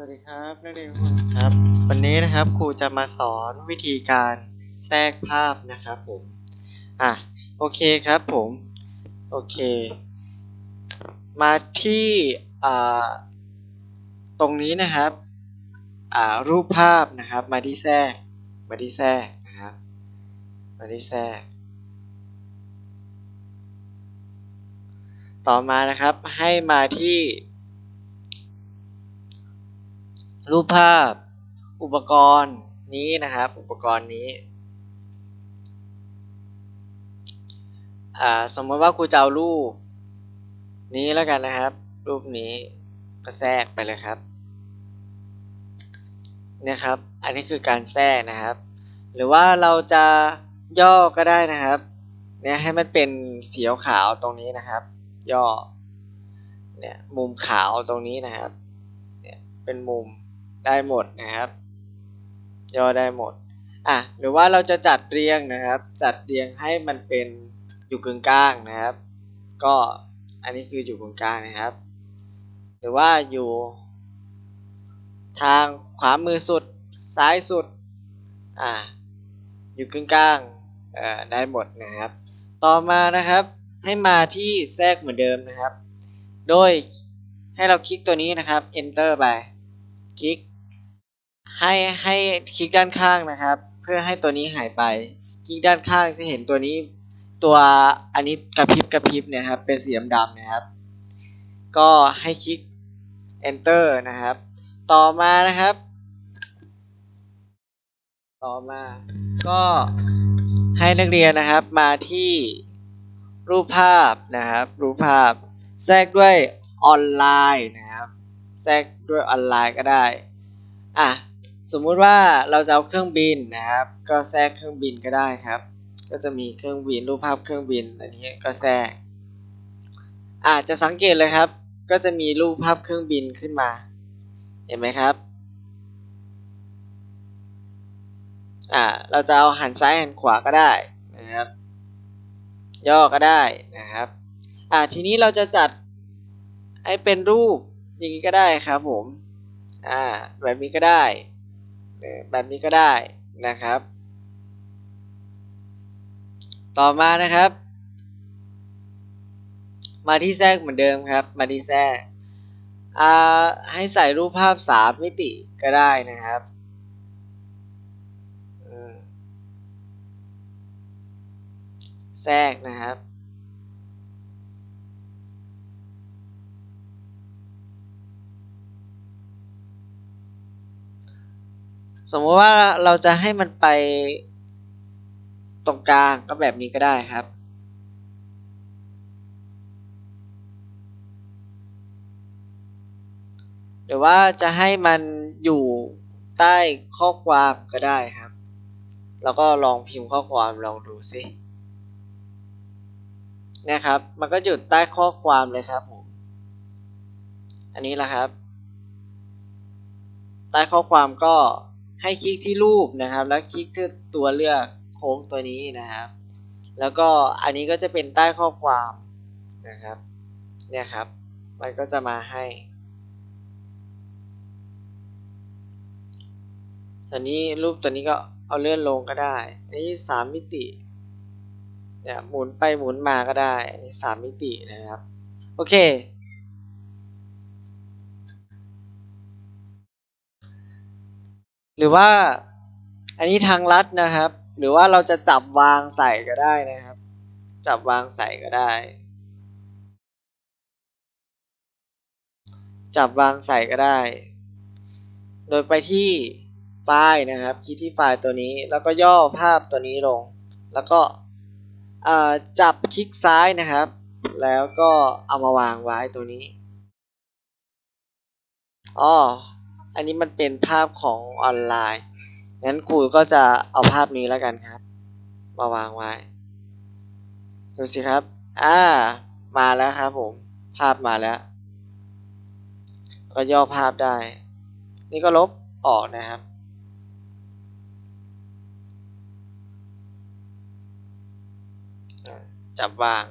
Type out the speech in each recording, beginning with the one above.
สวัสดีครับนักเรียนทุกคนครับ วันนี้นะครับครูจะมาสอนวิธีการแทรกภาพนะครับผมอะโอเคครับผมโอเค มาที่อ่าตรงนี้นะครับอ่ารูปภาพนะครับ มาที่แทรกมาที่แทรกนะครับมาที่แทรก ต่อมานะครับให้มาที่ รูปภาพ อุปกรณ์นี้นะครับ อุปกรณ์นี้ สมมติว่าครูจะเอารูป นี้แล้วกันนะครับ รูปนี้ก็แทรกไปเลยครับเนี่ยครับ อันนี้คือการแทรกนะครับ หรือว่าเราจะย่อก็ได้นะครับเนี่ยให้มันเป็นสีขาวตรงนี้นะครับ ย่อเนี่ยมุมขาวตรงนี้นะครับ เนี่ยเป็นมุม ได้หมดนะครับ ย่อได้หมดอะหรือว่าเราจะจัดเรียงนะครับ จัดเรียงให้มันเป็นอยู่กึ่งกลางนะครับ ก็อันนี้คืออยู่กึ่งกลางนะครับ หรือว่าอยู่ ทางขวามือสุดซ้ายสุดอ่าอยู่กึ่งกลางเอ่อได้หมดนะครับ ต่อมานะครับให้มาที่แทรกเหมือนเดิมนะครับ โดยให้เราคลิกตัวนี้นะครับ enter ไป คลิก ให้ให้คลิกด้านข้างนะครับ เพื่อให้ตัวนี้หายไป คลิกด้านข้างจะเห็นตัวนี้ตัวอันนี้กระพริบกระพริบเนี่ยครับเป็นสีดำๆนะครับ ก็ให้คลิก enter นะครับ ต่อมานะครับ ต่อมาก็ให้นักเรียนนะครับมาที่รูปภาพนะครับ รูปภาพแทรกด้วยออนไลน์นะ ทรกด้วยออนไลน์ก็ได้ อะ สมมุติว่าเราจะเอาเครื่องบินนะครับ ก็แทรกเครื่องบินก็ได้ครับ ก็จะมีเครื่องบินรูปภาพเครื่องบินอันนี้ก็แทรกอะจะสังเกตเลยครับ ก็จะมีรูปภาพเครื่องบินขึ้นมา เห็นไหมครับ อ่า เราจะเอาหันซ้ายหันขวาก็ได้นะครับ ย่อก็ได้นะครับ อ่า ทีนี้เราจะจัดให้เป็นรูป อย่างนี้ก็ได้ครับผม อ่า แบบนี้ก็ได้ แบบนี้ก็ได้นะครับ ต่อมานะครับ มาที่แทรกเหมือนเดิมครับ มาที่แทรกอ่าให้ใส่รูปภาพสามมิติก็ได้นะครับแทรกนะครับ สมมติว่าเราจะให้มันไปตรงกลางก็แบบนี้ก็ได้ครับ หรือว่าจะให้มันอยู่ใต้ข้อความก็ได้ครับ แล้วก็ลองพิมพ์ข้อความลองดูสิเนี่ยครับ มันก็อยู่ใต้ข้อความเลยครับผม อันนี้แหละครับ ใต้ข้อความก็ ให้คลิกที่รูปนะครับ แล้วคลิกที่ตัวเลือกโค้งตัวนี้นะครับ แล้วก็อันนี้ก็จะเป็นใต้ข้อความนะครับ เนี่ยครับ มันก็จะมาให้ตัวนี้รูปตัวนี้ก็เอาเลื่อนลงก็ได้ อันนี้สามมิติ เนี่ยหมุนไปหมุนมาก็ได้ อันนี้สามมิตินะครับ โอเค หรือว่าอันนี้ทางลัดนะครับ หรือว่าเราจะจับวางใส่ก็ได้นะครับ จับวางใส่ก็ได้ จับวางใส่ก็ได้ โดยไปที่ไฟล์นะครับ คลิกที่ไฟล์ตัวนี้ แล้วก็ย่อภาพตัวนี้ลง แล้วก็จับคลิกซ้ายนะครับ แล้วก็เอามาวางไว้ตัวนี้อ๋อ อันนี้มันเป็นภาพของออนไลน์ งั้นครูก็จะเอาภาพนี้แล้วกันครับ มาวางไว้ ดูสิครับ อ่า มาแล้วครับผม ภาพมาแล้ว ก็ย่อภาพได้ นี่ก็ลบออกนะครับจับวาง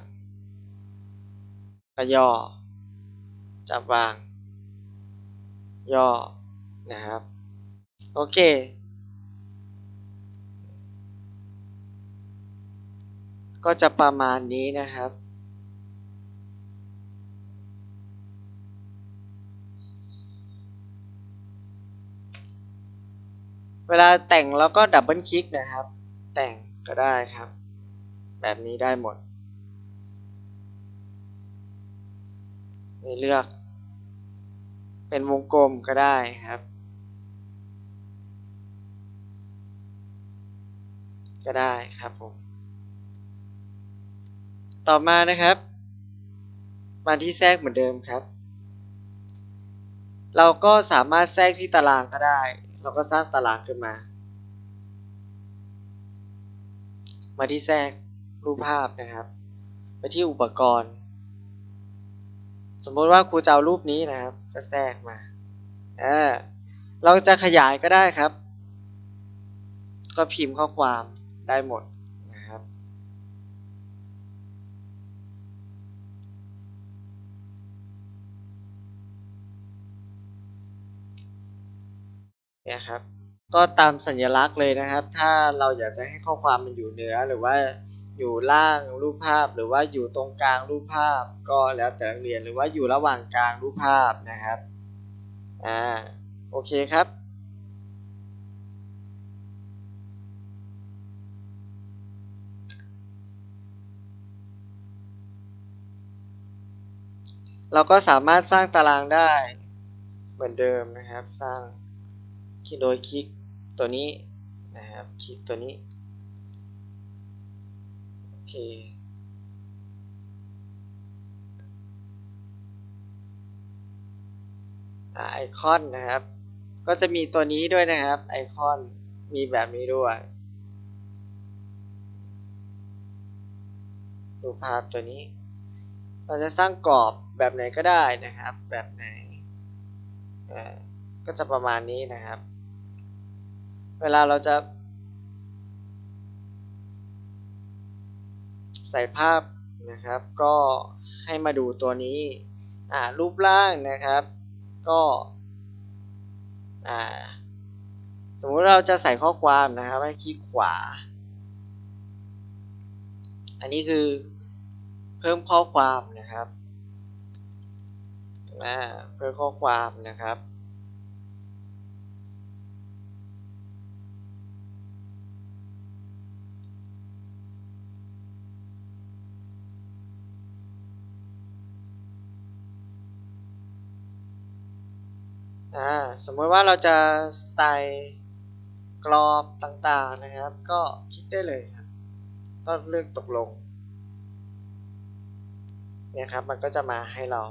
ก็ย่อ จับวาง ย่อ นะครับ โอเค ก็จะประมาณนี้นะครับ เวลาแต่งแล้วก็ดับเบิลคลิกนะครับ แต่งก็ได้ครับ แบบนี้ได้หมดนี่เลือกเป็นวงกลมก็ได้ครับ ก็ได้ครับผม ต่อมานะครับ มาที่แทรกเหมือนเดิมครับ เราก็สามารถแทรกที่ตารางก็ได้ เราก็สร้างตารางขึ้นมา มาที่แทรกรูปภาพนะครับ ไปที่อุปกรณ์ สมมติว่าครูจะเอารูปนี้นะครับ ก็แทรกมาเออเราจะขยายก็ได้ครับ ก็พิมพ์ข้อความ ได้หมดนะครับ เนี่ยครับ ก็ตามสัญลักษณ์เลยนะครับ ถ้าเราอยากจะให้ข้อความมันอยู่เหนือหรือว่าอยู่ล่างรูปภาพหรือว่าอยู่ตรงกลางรูปภาพ ก็แล้วแต่นักเรียนหรือว่าอยู่ระหว่างกลางรูปภาพนะครับ อ่า โอเคครับ เราก็สามารถสร้างตารางได้เหมือนเดิมนะครับ สร้างคลิกโดยคลิกตัวนี้นะครับ คลิกตัวนี้ โอเค ไอคอนนะครับ ก็จะมีตัวนี้ด้วยนะครับ ไอคอนมีแบบนี้ด้วย ดูภาพตัวนี้ เราจะสร้างกรอบแบบไหนก็ได้นะครับ แบบไหนก็จะประมาณนี้นะครับ เวลาเราจะ ใส่ภาพนะครับ ก็ให้มาดูตัวนี้อ่ารูปร่างนะครับ ก็อ่าสมมุติเราจะใส่ข้อความนะครับ ให้คลิกขวา อันนี้คือ เพิ่มข้อความนะครับอ่าเพิ่มข้อความนะครับอ่าสมมติว่าเราจะใส่กรอบต่างๆนะครับ ก็คลิกได้เลยครับก็เลือกตกลง นี่ยครับ มันก็จะมาให้เรา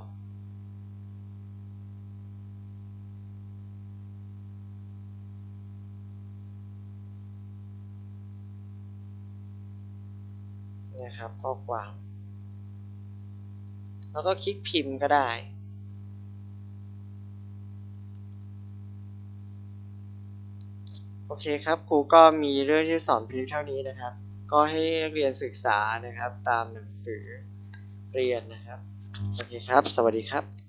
เนี่ยครับข้อความ แล้วก็คลิกพิมพ์ก็ได้โอเคครับครูก็มีเรื่องที่สอนเพียงเท่านี้นะครับ ก็ให้นักเรียนศึกษานะครับ ตามหนังสือ เรียนนะครับ โอเคครับ สวัสดีครับ